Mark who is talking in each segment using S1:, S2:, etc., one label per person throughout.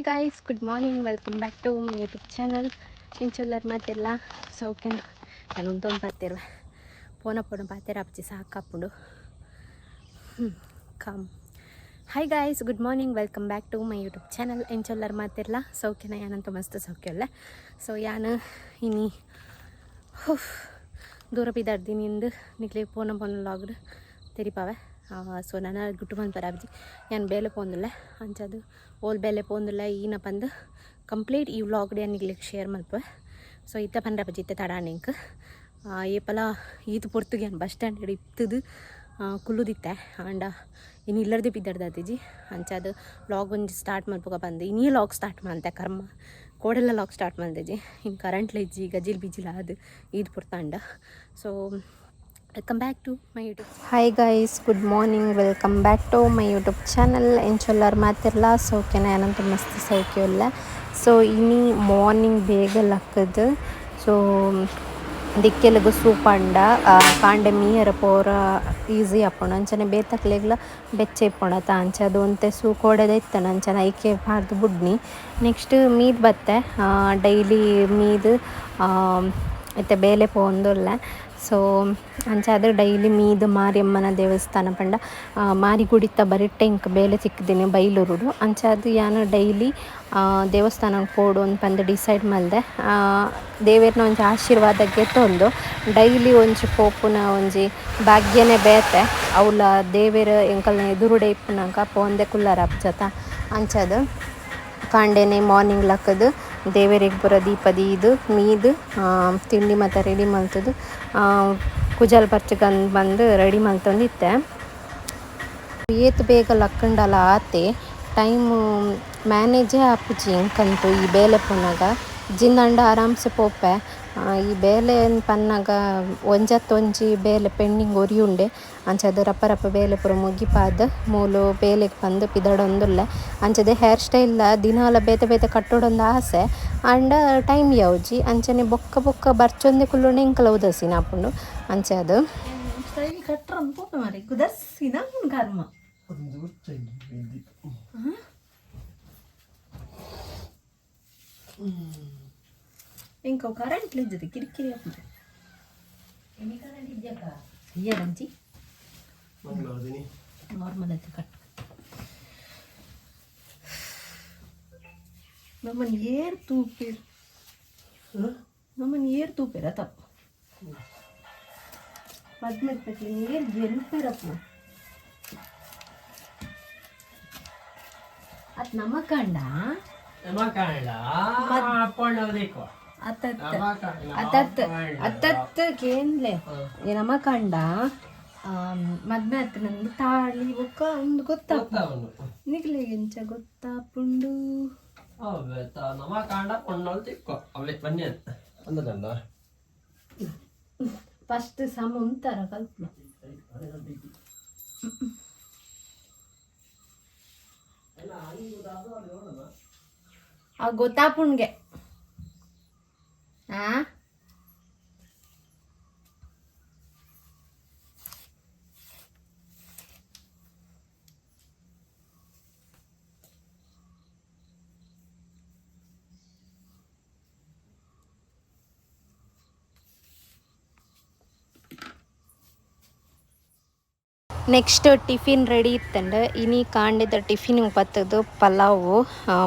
S1: Hi guys good morning welcome back to my YouTube channel ಇಂಚುಲ್ಲರ್ ಮಾತೆಲ್ಲ ಸೌಖ್ಯ ನಾನು ಉಂಟೊಂದು ಪಾತಿರುವೆ ಪೋನ ಪೋನ ಪಾತೆರ ಅಪ್ಪಿ ಸಾಕಾಪುಂಡು come hi guys good morning welcome back to my YouTube channel ಎಂಚೊಲ್ಲರ್ ಮಾತಿರ್ಲ ಸೌಖ್ಯನ ಯಾನಂತ ಮಸ್ತ್ ಸೌಖ್ಯ ಅಲ್ಲ ಸೊ ಯಾನು ಇನಿ ಹುಫ್ ದೂರ ಬಿದ್ದಾಡ್ದಿನಿಂದ ನಿಕ್ಲೆ ಪೋನ ಪೋನ ಲಾಗ್ಡ್ ತೆರಿಪಾವೆ ಸೊ ನಾನು ಗುಟ್ಟು ಬಂದು ಬರಾಬ್ಜಿ ಏನು ಬೇಲೆ ಪೋಂದಿಲ್ಲ, ಅಂಚದು ಓಲ್ ಬೇಲೆ ಪೋಂದಿಲ್ಲ, ಈನ ಬಂದು ಕಂಪ್ಲೀಟ್ ಈ ವ್ಲಾಗ್ ಡೇ ನಿಗ್ಲಿಕ್ಕೆ ಶೇರ್ ಮಾಡ್ಪ ಸೊ ಇತ್ತ ಪಂದ್ರ ಬಜ್ಜಿ ಇತ್ತ ತಡಾಣಿಂಕ್ ಏಪಲ ಈತ ಪೊರ್ತುಗೆ ಬಸ್ ಸ್ಟ್ಯಾಂಡ್ ಹಿಡಿ ಇತ್ತದು ಕುಲ್ಲುದಿತ್ತೆ. ಆಂಡ ಇನ್ನು ಇಲ್ಲರ್ದು ಬಿದ್ದಾಡ್ದಾತಿಜಿ ಅಂಚದು ಲಾಗ್ ಒಂದು ಸ್ಟಾರ್ಟ್ ಮಾಡ್ಬೋಕ ಬಂದು. ಇನ್ನೀ ಲಾಗ್ ಸ್ಟಾರ್ಟ್ ಮಾಡ್ತೆ ಕರ್ಮ. ಕೋಡೆಲ್ಲ ಲಾಗ್ ಸ್ಟಾರ್ಟ್ ಮಾಡಿದೆಜಿ ಇನ್ನು ಕರೆಂಟ್ಲ ಇಜ್ಜಿ ಗಜಿಲ್ ಬಿಜಿಲ ಅದು ಈದ್ ಪುರ್ತಾಂಡ so welcome back to my YouTube hi guys good morning welcome back to my YouTube channel ಎಂಚೊಲ್ಲರ್ ಮಾತಿರ್ಲ ಸೌಖ್ಯನ ಏನಂತ ಮಸ್ತ್ ಸೌಖ್ಯ ಇಲ್ಲ ಸೊ ಇನಿ ಮಾರ್ನಿಂಗ್ ಬೇಗ ಲಕ್ಕದು ಸೊ ದಿಕ್ಕೆಲಗು ಸೂಪಂಡ ಕಾಂಡೆ ಮೀಯರ ಪೋರ ಈಸಿ ಅಪ್ಪಣ ಅಂಚನೆ ಬೇತಕ್ಲೆಗ್ಲ ಬೆಚ್ಚೆ ಇಪ್ಪಣತ ಅಂಚ ಅದು ಒಂತೆ ಸೂ ಕೊಡದೆ ಇತ್ತನ ನಂಚನ ಐಕೆ ಬಾರ್ದು ಬುಡ್ನಿ ನೆಕ್ಸ್ಟ್ ಮೀದ್ ಬತ್ತೆ ಡೈಲಿ ಮೀದ್ ಇತ್ತೆ ಬೇಲೆ ಪೋಂದುಲ್ಲ ಸೊ ಅಂಚಾದ ಡೈಲಿ ಮೀದು ಮಾರಿಯಮ್ಮನ ದೇವಸ್ಥಾನ ಪಂಡ ಮಾರಿ ಗುಡಿತ ಬರಿಟ್ಟೆ ಇಂಕ ಬೇಲೆ ಸಿಕ್ಕಿದ್ದೀನಿ ಬೈಲೂರುಡು ಅಂಚಾದ ಯಾನು ಡೈಲಿ ದೇವಸ್ಥಾನಕ್ಕೆ ಪೋಡು ಅಂತ ಪಂದು ಡಿಸೈಡ್ ಮಲ್ದೆ ದೇವೇರ್ನ ಒಂಜಿ ಆಶೀರ್ವಾದ ಗೆತ್ತೊಂದು ಡೈಲಿ ಒಂಜಿ ಪೋಪುನ ಒಂಜಿ ಭಾಗ್ಯನೇ ಬೇತೆ. ಅವಳ ದೇವೇರ ಎಂಕಲ್ನ ಎದುರುಡೆ ಇಪ್ಪುನಂಕ ಪೋಂದೆ ಕುಲ್ಲರ ಅಪ್ಜತ. ಅಂಚದು ಕಾಂಡೆನೆ ಮಾರ್ನಿಂಗ್ ಲಕ್ಕದು ದೇವರಿಗೆ ಬರೋ ದೀಪದಿ ಇದು, ಮೀದು ತಿಂಡಿ ಮತ್ತು ರೆಡಿ ಮಲ್ತದು ಕುಜಲ್ ಬರ್ಚಕಂದು ಬಂದು ರೆಡಿ ಮಲ್ತೊಂದಿತ್ತೆ ಏತು ಬೇಗ ಲಕ್ಕಂಡಲ ಆತೆ. ಟೈಮು ಮ್ಯಾನೇಜೇ ಆಪುಜಿ ಎಂಕಂತು ಈ ಬೇಲೆ ಪುನಾಗ. ಜಿನ್ನಂಡ ಆರಾಮ್ಸೆ ಪೋಪೆ. ಈ ಬೇಲೆ ಪನ್ನಗ ಒಂಜತ್ತೊಂಜಿ ಬೇಲೆ ಪೆಂಡಿಂಗ್ ಒರಿಯುಂಡೆ. ಅಂಚದು ರಪ್ಪ ರಪ್ಪ ಬೇಲೆ ಪೂರ ಮುಗಿಪಾದ ಮೂಲು ಬೇಲೆಗ್ ಬಂದು ಪಿದಡೊಂದುಲ್ಲೆ. ಅಂಚದೆ ಹೇರ್ ಸ್ಟೈಲ್ ದಿನಾಲ ಬೇತೆ ಬೇತೆ ಕಟ್ಟೊಡೊಂದು ಆಸೆ. ಅಂಡ ಟೈಮ್ ಯಾವ್ಜಿ? ಅಂಚನೆ ಬೊಕ್ಕ ಬೊಕ್ಕ ಬರ್ಚೊಂದೆ ಕುಲ್ಲುಂಡೆ ಇಂಕಲ ಉದಸಿನ ಆಪುಂಡು ಅಂಚೆ ಅದು.
S2: ಸ್ಟೈಲ್ ಕಟ್ರ ಪೋಪ ಮಾರಿ. ಕುದರ್ಸಿನ ಕರ್ಮ. ಇಂಕ ಕರೆಂಟ್ కరెంట్ ಕಿರಿಕಿರಿ కిరికిరి ಇಯ್ಯದಂಚಿ ನಾರ್ಮಲ್ అయితే ಕಟ್ ನಮ್ಮನ್ನು ಏರ್ ತೂಪೇರ್ ನಮ್ಮನ್ನು ಏರ್ ತೂಪೇರ ತಪ್ಪು ಪಟ್ಲಿ ಏರ್ ಗೆಲ್ಪೇರಪ್ಪ ಅತ್ ನಮ್ಮ ಕಂಡ ಅತ್ತತ್ತ ಅತ್ತತ್ತ ಅತ್ತತ್ತ. ಕೇಂದ್ಲೆ. ಈ ನಮ್ಮ ಕಂಡ ಮದ್ವೆ ಅತ್ತ ನಂದು ತಾಳಿ ಒಕ್ಕ ಒಂದು ಗೊತ್ತಾಪ ನಿಗ್ಲೆ ಎಂಚ ಗೊತ್ತಾಪುಂಡು ಫಸ್ಟ್ ಸಮ ಉಂತಾರ ಕಲ್ಪ ಆ ಗೊತ್ತಾಪುಣ್ಗೆ ಆ
S1: ನೆಕ್ಸ್ಟ್ ಟಿಫಿನ್ ರೆಡಿ ಇತ್ತಂಡು. ಇನಿ ಕಾಂಡಿದ ಟಿಫಿನ್ ಬತ್ತದು ಪಲಾವು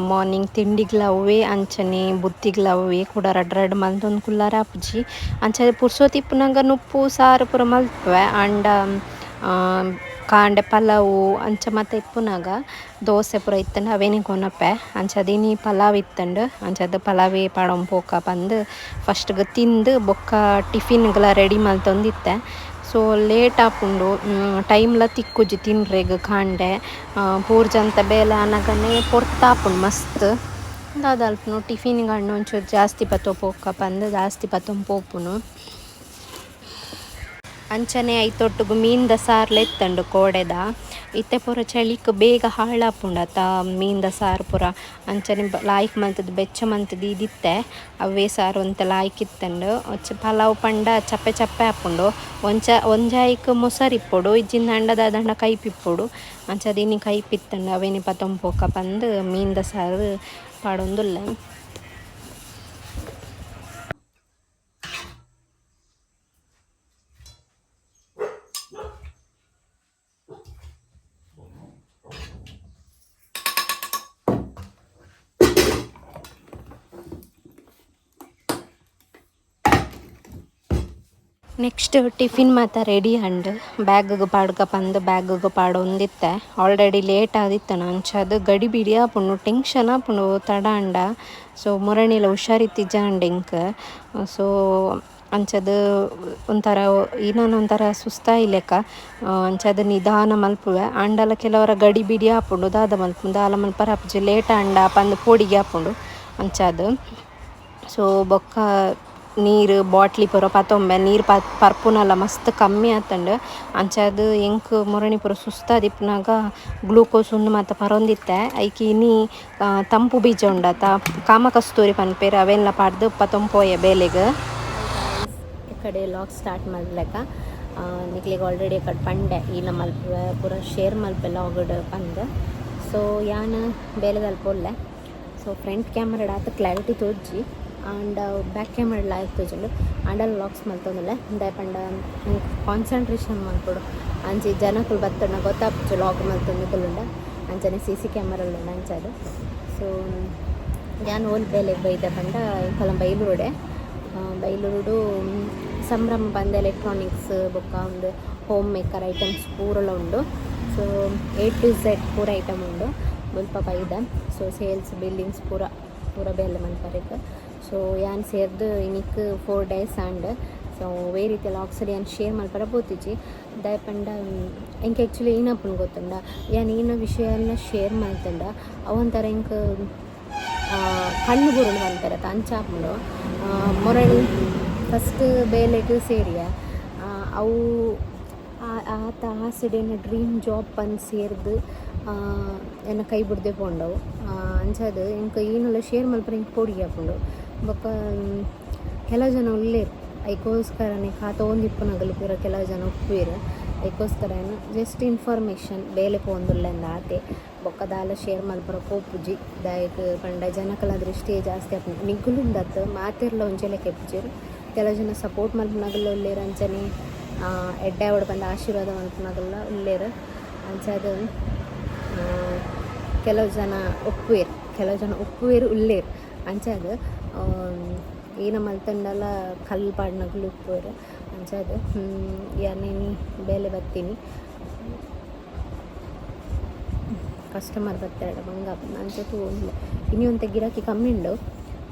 S1: ಮಾರ್ನಿಂಗ್ ತಿಂಡಿಗ್ಲವೇ ಅಂಚನೆ ಬುತ್ತಿಗ್ಲವೇ ಕೂಡ ರಡ್ ರಡ್ ಮಲ್ದೊಂದು ಕುಲ್ಲಾರ ಅಪ್ಪುಜಿ ಅಂಚೆ ಪುರ್ಸೋತಿ ಪುನಂಗ ನುಪ್ಪು, ಸಾರು ಪುರ ಮಲ್ಪವೆ ಅಂಡ ಕಾಂಡೆ ಪಲಾವು, ಅಂಚ ಮತ್ತೆ ಇಪ್ಪುನಾಗ ದೋಸೆ ಪೂರ ಇತ್ತಂಡು, ಅವೇನೆ ಕೊನಪೆ ಅಂಚದಿನಿ ಪಲಾವ್ ಇತ್ತಂಡು. ಅಂಚದ ಪಲಾವೇ ಪೋಕ ಬಂದು ಫಸ್ಟ್ಗೆ ತಿಂದು ಬೊಕ್ಕ ಟಿಫಿನ್ಗಳ ರೆಡಿ ಮಲ್ತೊಂದಿತ್ತೆ ಸೊ ಲೇಟ್ ಆಪುಂಡು ಟೈಮ್ಲ ತಿಕ್ಕುಜಿ ತಿನ್ರೆಗ್ ಕಾಂಡೆ ಪೂರ್ಜಂತ ಬೇಲೆ ಅನಗನೆ ಪೊರ್ತಾಪುಂಡು, ಮಸ್ತ್. ದಾದಲ್ಪುನು ಟಿಫಿನ್ ಹಣ್ಣು ಒಂಚೂರು ಜಾಸ್ತಿ ಪತ್ತೋ ಪೋಕ ಅಂದ್ರೆ ಜಾಸ್ತಿ ಪತ್ತೊಂ ಪೋಪುನು ಅಂಚನೆ ಐತೊಟ್ಟುಗು ಮೀನ್ದ ಸಾರ್ಲ ಎತ್ತಂಡು ಕೋಡೆದ. ಇತ್ತೆ ಪೂರ ಚಳಿಕ್ ಬೇಗ ಹಾಳಾಪುಂಡತ ಮೀನ್ದ ಸಾರ್ ಪೂರ. ಅಂಚನೆ ಲಾಯ್ಕ್ ಮಂತದ, ಬೆಚ್ಚ ಮಂತದ ಇದಿತ್ತೆ. ಅವೇ ಸಾರು ಅಂತ ಲಾಯ್ಕ್ ಇತ್ತಂಡು. ಪಲಾವ್ ಪಂಡ ಚಪ್ಪೆ ಚಪ್ಪೆ ಹಾಪುಂಡು ಒಂಚ, ಒಂಜಾಯ್ಕ್ ಮೊಸರಿಪ್ಪೊಡು ಇಜ್ಜಿಂದ ಅಂಡದ ದಂಡ ಕೈಪಿಪ್ಪೊಡು ಅಂಚದಿನಿ ಕೈಪಿತ್ತಂಡು ಅವೇನಿ ಪತೊಂಪೋಕ ಬಂದು ಮೀನ್ದ ಸಾರು ಪಾಡೊಂದುಲ್ಲ. ನೆಕ್ಸ್ಟ್ ಟಿಫಿನ್ ಮಾತ ರೆಡಿ ಅಂಡ್ ಬ್ಯಾಗ್ಗೆ ಪಾಡ್ಕ ಬಂದು ಬ್ಯಾಗ್ಗೆ ಪಾಡು ಒಂದಿತ್ತೆ. ಆಲ್ರೆಡಿ ಲೇಟ್ ಆದಿತ್ತು ಅಂಚದು ಗಡಿ ಬಿಡಿ ಆಪುಂಡು ಟೆನ್ಷನ್ ಆಪುಂಡು, ತಡ ಅಂಡ. ಸೊ ಮುರಣಿಲ ಹುಷಾರಿತ್ತಿಜ್ಜ ಅಂಡಿಂಕ್. ಸೊ ಅಂಚದು ಒಂಥರ ಒಂಥರ ಸುಸ್ತಾಯಿಲೆಕ್ಕ ಅಂಚದು ನಿಧಾನ ಮಲ್ಪುವೆ. ಅಂಡಲ ಕೆಲವರ ಗಡಿ ಬಿಡಿ ಆಪುಂಡು, ದಾದ ಮಲ್ಪು ದಾಲ ಮಲ್ಪರ ಆಪುಜಿ ಲೇಟ್ ಅಂಡ ಪಂದು ಪೋಡಿಗೆ ಆಪುಂಡು ಅಂಚದು. ಸೊ ಬೊಕ್ಕ ನೀರು, ಬಾಟ್ಲಿ ಪೂರ ಪತ್ತೊಂಬೆ ನೀರು ಪ ಪರ್ಪುನಲ ಮಸ್ತ್ ಕಮ್ಮಿ ಆತಂಡ್. ಅಂಚಾದ್ ಎಂಕ್ ಮುರಣಿ ಪೂರ ಸುಸ್ತಾದಿಪ್ಪುನಾಗ ಗ್ಲೂಕೋಸ್ ಉಂದು ಮಾತ ಪರೊಂದಿತ್ತೆ. ಐಕಿ ಇನಿ ತಂಪು ಬೀಜ ಕಾಮ ಕಸ್ತೂರಿ ಪನ್ಪೇರು ಅವೆಲ್ಲ ಪಾಡ್ದು ಪತ್ತೊಂಪೋಯೆ ಬೇಲೆಗ್. ಈ ಕಡೆ ಲಾಗ್ ಸ್ಟಾರ್ಟ್ ಮಾಡ್ಲೆಕ್ಕ ನಿಕ್ಲಿಗೆ ಆಲ್ರೆಡಿ ಕಡೆ ಪಂಡೆ. ಈ ನಮ್ಮ ಪೂರ ಶೇರ್ ಮಲ್ಪೆ ಲಾಗಡ್ ಪಂದ್. ಸೊ ಯಾನ್ ಬೇಲೆ ಒಲ್ಲೆ ಸೊ ಫ್ರಂಟ್ ಕ್ಯಾಮ್ರಾಡ್ ಆತ ಕ್ಲಾರಿಟಿ ತೋಜಿ ಆಂಡ್ ಬ್ಯಾಕ್ ಕ್ಯಾಮ್ರಾಡ್ ಲಾಯಕ್ ತೋಜಂಡು ಆಂಡಲ್ ಲಾಕ್ಸ್ ಮಲ್ತೊಂದಿಲ್ಲ ಪಂಡ ಕಾನ್ಸಂಟ್ರೇಷನ್ ಮಾಡ್ಕೊಡು. ಅಂಚಿ ಜನಕ್ಕಳು ಬತ್ತಣ್ಣ ಗೊತ್ತಾಗ್ತು ಲಾಗ್ ಮಲ್ತೊಂದು ಕುಲ್ಲುಂಡ ಅಂಚನೆ ಸಿ ಸಿ ಉಂಡು ಅಂಚದು ಸೊ ಯಾನ್ ಓಲ್ ಬೇಲೆಗ್ ಬೈದೆ ಪಂಡ ಕಲಂ ಬೈಲೂರುಡೆ. ಬೈಲೂರುಡು ಸಂಭ್ರಮ ಬಂದ ಎಲೆಕ್ಟ್ರಾನಿಕ್ಸ್ ಬೊಕ್ಕ ಒಂದು ಹೋಮ್ ಮೇಕರ್ ಐಟಮ್ಸ್ ಪೂರಲ ಉಂಡು. ಸೊ ಎ ಟು ಝೆಡ್ ಪೂರ ಐಟಮ್ ಉಂಡು. ಮುಲ್ಪ ಬೈದ ಸೊ ಸೇಲ್ಸ್ ಬಿಲ್ಲಿಂಗ್ಸ್ ಪೂರ ಪೂರ ಬೇಲೆ ಮನ್ಪರೆಗ್ ಸೊ ಯಾನ್ ಸೇರ್ದು ಇನಿಕ್ ಫೋರ್ ಡೇಸ್ ಆಂಡ್ ಸೊ ವೇ ರೀತಿ ಲಾಕ್ಸಲ್ಲಿ ಯಾನ್ ಶೇರ್ ಮಲ್ಪರ ಬೋತಿಜಿ ದಯಪಂಡ ಎಂಕ್ ಆ್ಯಕ್ಚುಲಿ ಏನಪ್ಪನ ಗೊತ್ತುಂಡ? ಯಾನ್ ಏನೋ ವಿಷಯನ ಶೇರ್ ಮಾಡ್ತಂಡ. ಅವಂಥರ ಆ, ಕಣ್ಣು ಬುರುಳು ಅಂತಾರೆ ಅಂಚಾಪುಂಡು ಮೊರಳಿ ಫಸ್ಟ್ ಬೇಲೆಟು ಸೇರಿಯ. ಆ, ಅವು ಆ- ಆತ ಆಸಿಡೆನ ಡ್ರೀಮ್ ಜಾಬ್ ಪಂದ್ ಸೇರ್ದು ಆ, ಎನ್ನ ಕೈ ಬಿಡದೆ ಪೋಂಡವು ಅಂಚದು ಇಂಕ ಏನೆಲ್ಲ ಶೇರ್ ಮಲ್ಪರ ಹಿಂಗೆ ಪೋಡಿಗೆ ಹಾಕೊಂಡು ಬೊಕ್ಕ ಕೆಲವು ಜನ ಉಳ್ಳೇರು ಐಕೋಸ್ಕರನೇ ಖಾತ ಒಂದಿಪ್ಪು ನಗಲು ಕೆಲವು ಜನ ಒಪ್ಪುವೆರು ಐಕೋಸ್ಕರ ಜಸ್ಟ್ ಇನ್ಫಾರ್ಮೇಷನ್ ಬೇಲೆ ಪೋಂದುಲ್ಲೆಂದ ಆತೆ ಬೊಕ್ಕ ದಾಲ ಶೇರ್ ಮಲ್ಪರ ಕೋಪುಜಿ. ದಾಯಕ್ ಪಂಡ ಜನಕಲ ದೃಷ್ಟಿಯೇ ಜಾಸ್ತಿ ಆಪುಂಡು ನಿಗ್ಗುಲುಂದತ್ ಮಾತೆರ್ಲ ಒಂಜೆಲೆ ಕೆಪ್ಪುಜೆರ್ ಕೆಲವು ಜನ ಸಪೋರ್ಟ್ ಮಲ್ಪನಾಗಲ್ಲ ಉಳ್ಳೇರು ಅಂಚನೆ ಎಡ್ಡೆ ಅವಡು ಬಂದ ಆಶೀರ್ವಾದ ಮಲ್ಪನಾಗಲ್ಲ ಉಳ್ಳೇರು ಅಂಚದು ಕೆಲವು ಜನ ಒಪ್ಪುವೆರು ಕೆಲವು ಜನ ಒಪ್ಪುವೆರು ಉಳ್ಳೇರು ಅಂಚಾದ ಏನ ಮಲ್ತಂಡಲ ಕಲ್ಲು ಪಾಡ್ನಗ್ಲು ಉಪ್ಪುವೆರು. ಅಂಚಾದ ಯಾನೇನಿ ಬೇಲೆ ಬತ್ತೀನಿ. ಕಸ್ಟಮರ್ ಬರ್ತಾರೆ ಮಂಗ ಅಂಚ ಒಂದಿಲ್ಲ. ಇನ್ನೂ ಒಂದು ಗಿರಾಕಿ ಕಮ್ಮಿ ಉಂಡು.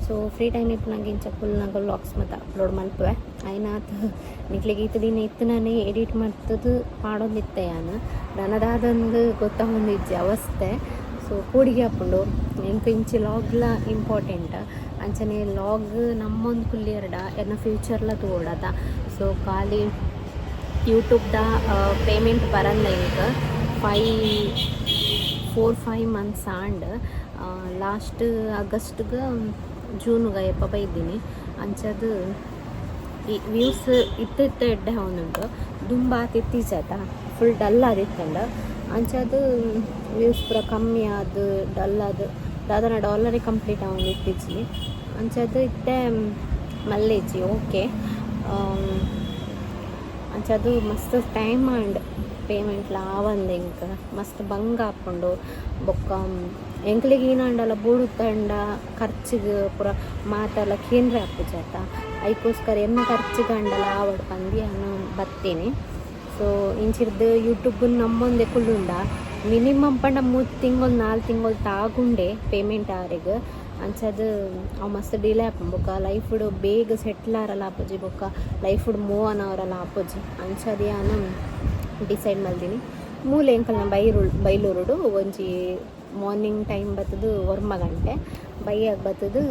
S1: ಸೊ ಫ್ರೀ ಟೈಮ್ ಇತ್ತು ನಂಗೆ ಇಂಚ ಫುಲ್ ನಂಗೆ ಲಾಕ್ಸ್ ಮತ್ತು ಅಪ್ಲೋಡ್ ಮಲ್ಪುವೆ ಆಯ್ನಾತ್ ನಿಕ್ಲಿಗೆ ಇತ್ತು ದಿನ ಇತ್ತು ನಾನೇ ಎಡಿಟ್ ಮಾಡ್ತದ್ದು ಮಾಡೋದಿತ್ತೆ ಯಾನು. ನನ್ನದಾದೊಂದು ಗೊತ್ತಾಗೊಂದಿಜ್ಜೆ ಅವಸ್ಥೆ. ಸೊ ಕೂಡಿಗೆ ಹಾಕೊಂಡು ಎಂಕ ಇಂಚಿ ಲಾಗ್ಲ ಇಂಪಾರ್ಟೆಂಟ್ ಅಂಚನೆ ಲಾಗ್ ನಮ್ಮೊಂದು ಕುಲ್ಲಿಯರ್ಡ ಎನ್ನ ಫ್ಯೂಚರ್ಲ ತೋಡದ ಸೊ ಖಾಲಿ ಯೂಟ್ಯೂಬ್ದ ಪೇಮೆಂಟ್ ಬರಲ್ಲ ಈಗ. Five four five months and last ಆಗಸ್ಟ್ಗೆ ಜೂನ್ಗೆ ಎಪ್ಪ ಬೈದ್ದೀನಿ ಅಂಚದು, ಈ ವ್ಯೂಸ್ ಇತ್ತಿತ್ತ ಎಡ್ಡೆ ಅವನುಂಟು ದುಂಬ ತಿತ್ತೀಜಾತ ಫುಲ್ ಡಲ್ ಆದಿತ್ತಂಡ ಅಂಚದು ವ್ಯೂಸ್ ಪೂರ ಕಮ್ಮಿ ಆದ ಡಲ್ ಆದ. ದಾದನ ಡಾಲರಿ ಕಂಪ್ಲೀಟ್ ಅವನು ಇತ್ತೀಚೆಗೆ ಅಂಚದು ಇತ್ತೆ ಮಲ್ಲೇಜಿ ಓಕೆ ಅಂಚದು ಮಸ್ತ್ ಟೈಮ್ ಆಂಡ್ ಪೇಮೆಂಟ್ ಲಾವಂದು ಎಂಕ್ ಮಸ್ತ್ ಬಂಗ ಹಾಕ್ಕೊಂಡು ಬೊಕ್ಕ ಎಂಕ್ಲಿಗೆ ಬೂಡು ತಂಡ ಖರ್ಚಿಗೆ ಪುರ ಮಾತೆಲ್ಲ ಕೇಂದ್ರ ಹಾಕುಜಾತ ಅದಕ್ಕೋಸ್ಕರ ಎಮ್ಮೆ ಖರ್ಚಿಗೆ ಅಂಡಲ್ಲ, ಆವಡ್ ಪಂದಿ ನಾನು ಬತ್ತೇನೆ. ಸೊ ಇಂಚಿರ್ದು ಯೂಟ್ಯೂಬ್ ನಮ್ಮೊಂದೇ ಕುಳ್ಳುಂಡ. ಮಿನಿಮಮ್ ಪಂಡ ಮೂರು ತಿಂಗಳು, ನಾಲ್ಕು ತಿಂಗಳು ತಾಗುಂಡೆ ಪೇಮೆಂಟ್ ಆರೆಗ್ ಅಂಚದು ಅವು ಮಸ್ತ್ ಡಿಲೇ ಆಪುಂಡು ಬೊಕ್ಕ ಲೈಫ್ ಬೇಗ ಸೆಟ್ಲ್ ಆರಲ್ಲ ಆಪುಜಿ ಬೊಕ್ಕ ಲೈಫ್ ಮೂವ್ ಆನ್ ಅವರಲ್ಲ ಆಪುಜಿ ಅಂಚದು ಯಾನು ಡಿಸೈಡ್ ಮಲ್ದಿನಿ ಮೂಲೆ ಎಂಕಲ್ನ ಬೈರು ಬೈಲೂರುಡು ಒಂಜಿ ಮಾರ್ನಿಂಗ್ ಟೈಮ್ ಬತ್ತದು ಒರ್ಮ ಗಂಟೆ. ಬೈಯಾಗ ಬತ್ತದು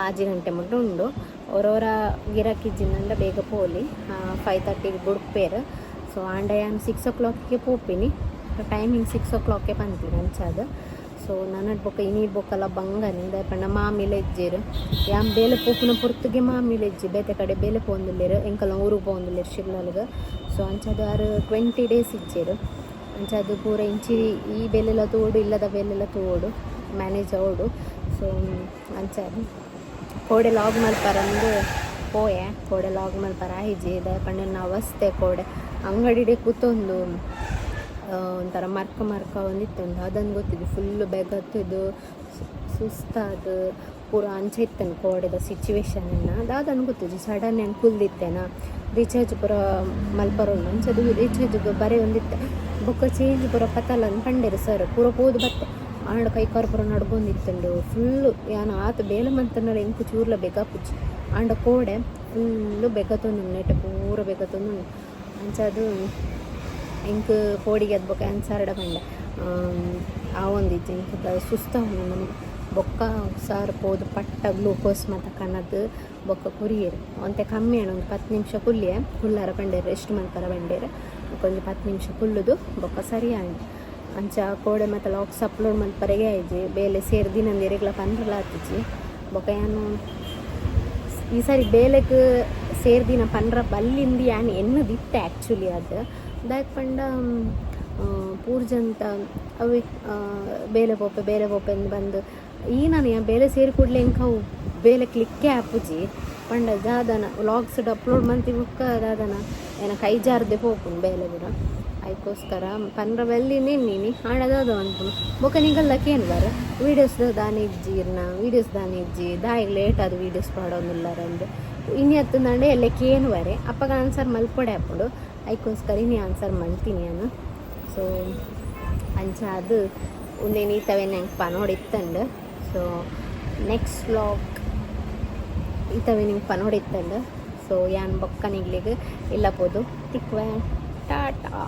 S1: ಆಜಿ ಗಂಟೆ ಮುಟ್ಟು ಉಂಡು. ಅವರವರ ಗಿರಾಕಿಜ್ಜಿನಂದ ಬೇಗ ಪೋಲಿ. ಫೈವ್ ತರ್ಟಿಗೆ ಬುಡ್ಪೇರು. ಸೊ ಆಂಡ ಯಾನ್ ಸಿಕ್ಸ್ ಓ ಕ್ಲಾಕ್ಗೆ ಪೋಪಿನಿ. ಟೈಮಿಂಗ್ ಸಿಕ್ಸ್ ಓ ಕ್ಲಾಕ್ಗೆ ಬಂತೀನಿ ಅಂಚಾದ ಸೊ ನನಡ್ ಬೊಕ್ಕ ಇನಿ ಬೊಕ್ಕಲ್ಲ ಬಂಗನಿ ಪಂಡ ಮಾಮಿಲೆ ಇಜ್ಜೇರು. ಯಾಮ್ ಬೇಲೆ ಪೋಪುನ ಪೊರ್ತುಗೆ ಮಾಮಿಲೆ ಇಜ್ಜಿ. ಬೇತೆ ಕಡೆ ಬೇಲೆ ಪೋಂದುಲ್ಲೇರು ಎಂಕಲ್ಲ ಊರಿಗೆ ಪೋಂದುಲ್ಲೇರು ಶಿರ್ಲಾಲ್ಗೆ ಸೊ, ಅಂಚದು ಆರು ಟ್ವೆಂಟಿ ಡೇಸ್ ಇಜ್ಜೇರು. ಅಂಚದು ಪೂರ ಇಂಚಿ ಈ ಬೇಲೆಲ್ಲ ತೋಡು, ಇಲ್ಲದ ಬೇಲೆಲ್ಲ ತೋಡು. ಮ್ಯಾನೇಜ್ ಅವಡು ಸೊ, ಅಂಚಾದು ಕೋಡೆ ಲಾಗ್ ಮಲ್ಪರಂದು ಪೋಯೆ. ಕೋಡೆ ಲಾಗ್ ಮಲ್ಪರ ಆಯ್ಜಿ ಪಂಡ ಅವಸ್ಥೆ ಕೋಡೆ. ಅಂಗಡಿಡೆ ಕೂತೊಂದು ಒಂಥರ ಮರ್ಕ ಮರ್ಕ ಒಂದಿತ್ತುಂಡು ಅದನ್ನು ಗೊತ್ತಿದ್ದು ಫುಲ್ಲು ಬೆಗತ್ತಿದ್ದು ಸುಸ್ತಾದ, ಪೂರ ಅಂಚೆ ಇತ್ತೇನೆ ಕೋಡೆದ ಸಿಚುವೇಶನ್ನ ಅದು ಅದನ್ನು ಗೊತ್ತಿದ್ದು ಸಡನ್ ಏನು ಕುಲ್ದಿತ್ತೇನ? ರೀಚಾರ್ಜ್ ಪೂರ ಮಲ್ಪರೋನು. ಅಂಚದು ರೀಚಾರ್ಜ್ ಬರೀ ಒಂದಿತ್ತೆ. ಬುಕ್ಕ ಚೇಂಜ್ ಪೂರ ಪತಲನ್ ಪಂಡೇರು ಸರ್ ಪೂರ ಹೋದು ಬತ್ತೆ. ಆಂಡ ಕೈ ಕಾರು ಪೂರ ನಡ್ಕೊಂದಿತ್ತಂಡು ಫುಲ್ಲು ಯಾನ ಆತ ಬೇಲೆ ಮಂತನಲ್ಲ ಇಂಕು ಚೂರ್ಲ ಬೆಗಪುಚ್ಚಿ. ಆಂಡ ಕೋಡೆ ಫುಲ್ಲು ಬೆಗತೊಂದು ನೆಟ್ ಪೂರ ಬೆಗತೊಂದು ಅಂಚದು ಇಂಕ್ ಕೋಡಿಗೆ ಅದು ಬೊಕ್ಕ ಅನ್ಸಾರಡ ಬಂಡ. ಆ ಒಂದಿತ್ತು ಇಂಕ್ ಸುಸ್ತ ನಮಗೆ. ಬೊಕ್ಕ ಸಾರ್ ಪೋದು ಪಟ್ಟ ಗ್ಲೂಕೋಸ್ ಮತ್ತು ಕಣದು ಬೊಕ್ಕ ಕುರಿಯರು. ಒಂತೆ ಕಮ್ಮಿ ಅಣ್ಣ ಒಂದು ಪತ್ತು ನಿಮಿಷ ಕುಲ್ಲಿಯೇ ಕುಲ್ಲಾರ ಬಂಡೇರು ರೆಸ್ಟ್ ಮಲ್ಪರ ಬಂಡೇರು ಒಂದು ಪತ್ತು ನಿಮಿಷ ಕುಲ್ಲುದು, ಬೊಕ್ಕ ಸರಿ ಆಂಡ್ ಅಂಚ ಕೋಡೆ ಮತ್ತು ಲಾಕ್ಸ್ ಅಪ್ಲೋಡ್ ಮಲ್ಪರೆಗೆ ಆಯ್ಜಿ ಬೇಲೆ ಸೇರಿ ನಂದು ಎರೆಗ್ಲ ಪಂದ್ರಲ ಆತಿಜಿ ಬೊಕ್ಕ ಏನು, ಈ ಸಾರಿ ಬೇಲೆಗ್ ಸೇರ್ದಿನ ಪಂಡ್ರ ಬಲ್ಲಿಂದ ಯಾನ್ ಎನ್ನದಿತ್ತೆ ಆ್ಯಕ್ಚುಲಿ ಅದು. ದಾಯಕ್ ಪಂಡ ಪೂರ್ಜಂತ ಅವಿ ಬೇಲೆ ಪೋಪೆ ಬೇಲೆ ಪೋಪೆ ಬಂದು ಈ ನಾನು ಬೇಲೆ ಸೇರಿ ಕೂಡಲೇ ಇಂಕ ಬೇಲೆ ಕ್ಲಿಕ್ಕೆ ಆಪುಜಿ ಪಂಡ ಜಾದನ ವ್ಲಾಗ್ಸ್ ಅಪ್ಲೋಡ್ ಮಂತಿ ಬುಕ್ಕ ದಾದನ ಏನ ಕೈ ಜಾರದೆ ಹೋಗು ಬೇಲೆ ಬಿಡ ಅದಕ್ಕೋಸ್ಕರ ಪಂದ್ರ ಬೆಲ್ಲಿ ನಿನ್ನಿನಿ ಆಡದಾದ ಅನ್ಪುನು ಬೊಕ ನಿಗಲ್ಲಕ್ಕೆ ಏನು ಬಾರ ವೀಡಿಯೋಸ್ ದಾನಿಜ್ಜಿ ಇರ್ನ ವೀಡಿಯೋಸ್ ದಾನಿಜ್ಜಿ ದಾಯಿಗ್ ಲೇಟ್ ಅದು ವೀಡಿಯೋಸ್ ಪಾಡೋನಿಲ್ಲಾರಂದು ಇನ್ನು ಹತ್ತು ನಂಡೆ ಎಲ್ಲಕ್ಕೆ ಏನು ಬಾರೆ ಅಪ್ಪಗ ಆನ್ಸರ್ ಮಲ್ಪೊಡೆ ಅದಕ್ಕೋಸ್ಕರ ಇನಿ ಆನ್ಸರ್ ಮಾಡ್ತೀನಿ ನಾನು ಸೊ ಅಂಚ ಅದು ಒಂದೇನು ಈತವೆ ನಂಗೆ ಪನೋಡಿತ್ತಂಡು ಸೊ ನೆಕ್ಸ್ಟ್ ವ್ಲಾಗ್ ನಿಂಗೆ ಪನೋಡಿತ್ತಂಡು ಸೊ ಯಾನ್ ಬೊಕ್ಕನಿಗ್ಲಿಗೆ ಇಲ್ಲ ಪೋದು ತಿಕ್ವೆ. ಟಾಟಾ.